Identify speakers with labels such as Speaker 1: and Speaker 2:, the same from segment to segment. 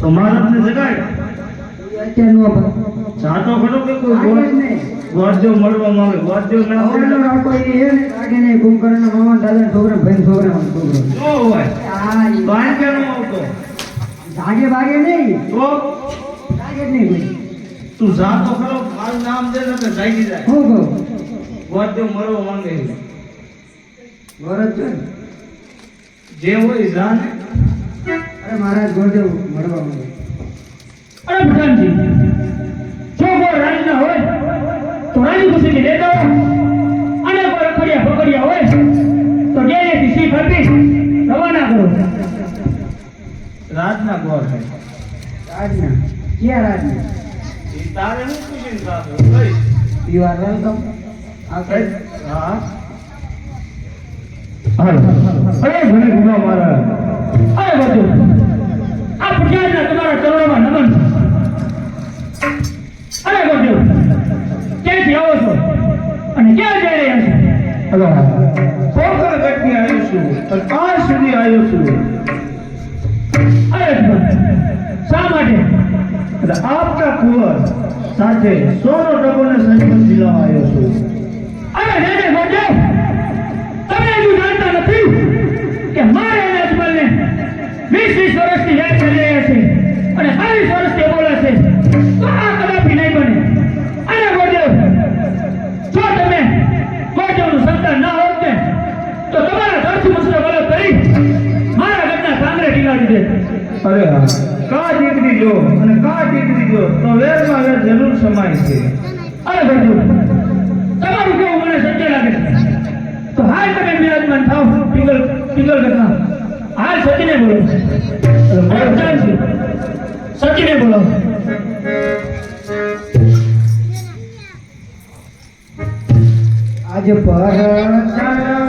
Speaker 1: તો મહારાજને
Speaker 2: નો
Speaker 1: જાતો ખરો કે કોઈ
Speaker 2: જ.
Speaker 1: ગોળજો મળવા માંગે ગોળજો ના મળે
Speaker 2: રાખો એ લાગે ને. કુંભકર્ણના મામા, દાદા છોકરા, ભાઈ છોકરા છોકરો.
Speaker 1: જો હોય.
Speaker 2: આ ઈ
Speaker 1: તો આમ આવતો.
Speaker 2: ભાગે ભાગે નહીં.
Speaker 1: તો?
Speaker 2: જાગે નહીં કોઈ.
Speaker 1: તું જાતો ખરો મારું નામ દે ને તો જાગી જાય.
Speaker 2: હું કહું?
Speaker 1: ગોળજો મળવા માંગે
Speaker 2: છે.
Speaker 1: જે હોય જા ને
Speaker 2: અરે મહારાજ ગોરદેવ મળવા મળે
Speaker 1: અરે ભગવાનજી જો કોઈ રાજના હોય તો રાજી ખુશીથી લેતા હો. અને કોઈ રખડિયા પકડ્યા હોય તો ડેરેથી સી ફરતી રવાના કરો. રાજના ગોર હે
Speaker 2: રાજના. ક્યાં રાજના?
Speaker 1: તારે હું ખુશી સાથે કઈ
Speaker 2: યુ આર વેલકમ આપણે
Speaker 1: હા. અરે ભલે ગુના મારા. અરે બધું. આ પ્રજાના તમારા ચરણોમાં નમન. અરે બધું ક્યાંથી આવો છો? અને ક્યાં જઈ રહ્યા છો? હલો. પોકર ગઢથી આવ્યો છું આજ સુધી આવ્યો છું. અરે શા માટે? આપતા કુંવર સાથે સોનો ટકોને સંજોગ દિલાવા આવ્યો છું. અરે મોટે! વીસ વીસ વર્ષથી યાદ કરી રહ્યા છે અને બાવીસ વર્ષથી બોલે છે તો આ કદાપી નહીં બને. અને ગોદેવ જો તમે ગોદેવનું સંતાન ના હોત ને તો તમારા ઘરથી મુસરો ગલત કરી મારા ઘરના સાંગરે ટીલાડી દે. અરે કા જીતવી જો અને કા જીતવી જો તો વેરમાં વેર જરૂર સમાય છે. અરે બધું. તમારું કેવું મને સત્ય લાગે? તો હાલ તમે બિરાજમાન થાવ પિંગલ પિંગલ ઘટના હાલ સચીને બોલો. સચીને બોલો
Speaker 2: આજ પર ચરણ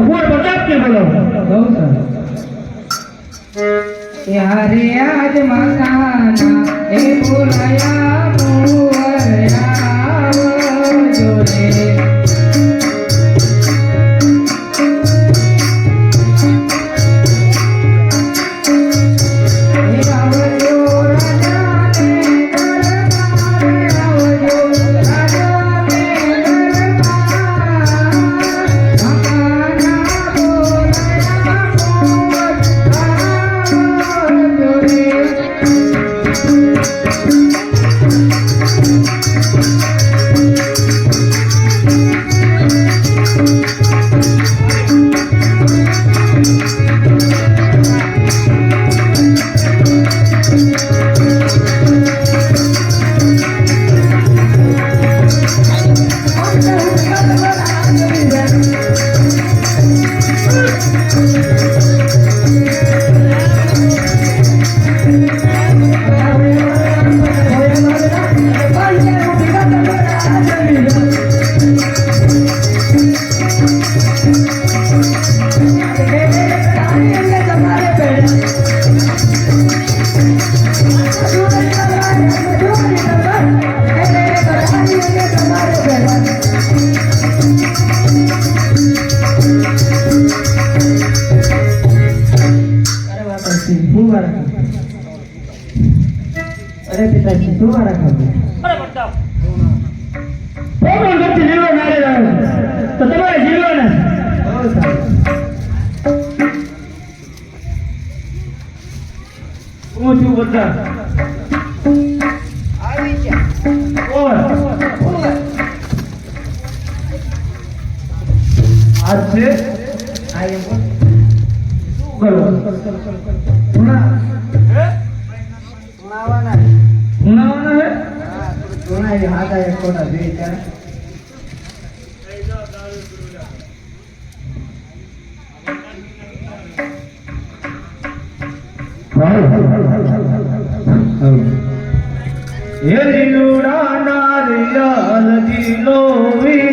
Speaker 1: તો કુંવર પ્રતાપને
Speaker 2: બોલો? યારે આજ માતાના એ બોલાયા મુવર ಕಟ್ಟಿ
Speaker 1: ಶುರು ಮಾಡಕ್ಕಾಗ પ્રોબ્લેમ નથી જીવવા મારે તો તમારે જીવવાના હું આજ છે?
Speaker 2: આ એમ
Speaker 1: કરો? ఎరియుడా నారియల దిలో వీ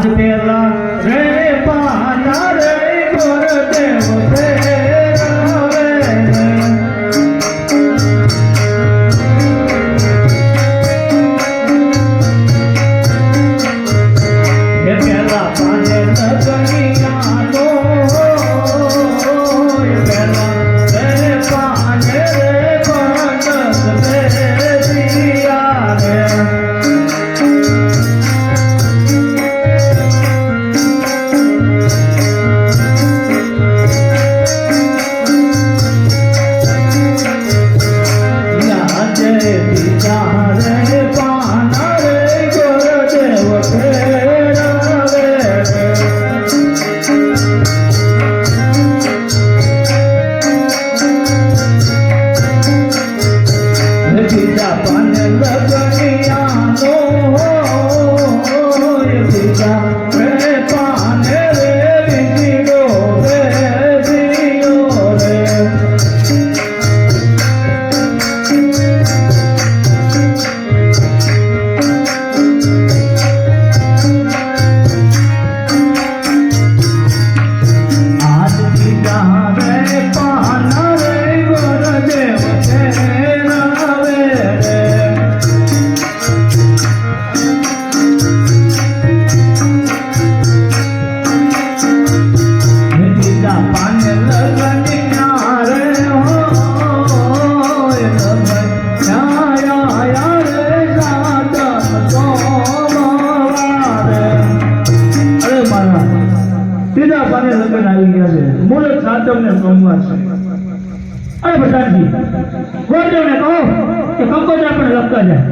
Speaker 1: આજ પેલા રે પાના રે ગોર દેવ મુહૂર્ત સાતમ ને સોમવાર છે. અરે પ્રધાનજી, ગોરદેવને કહો કે કંકોત્રા પણ લખતા જાય.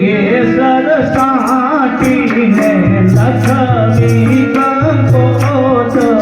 Speaker 1: કેસર સાટીને લખવી કંકોત્રી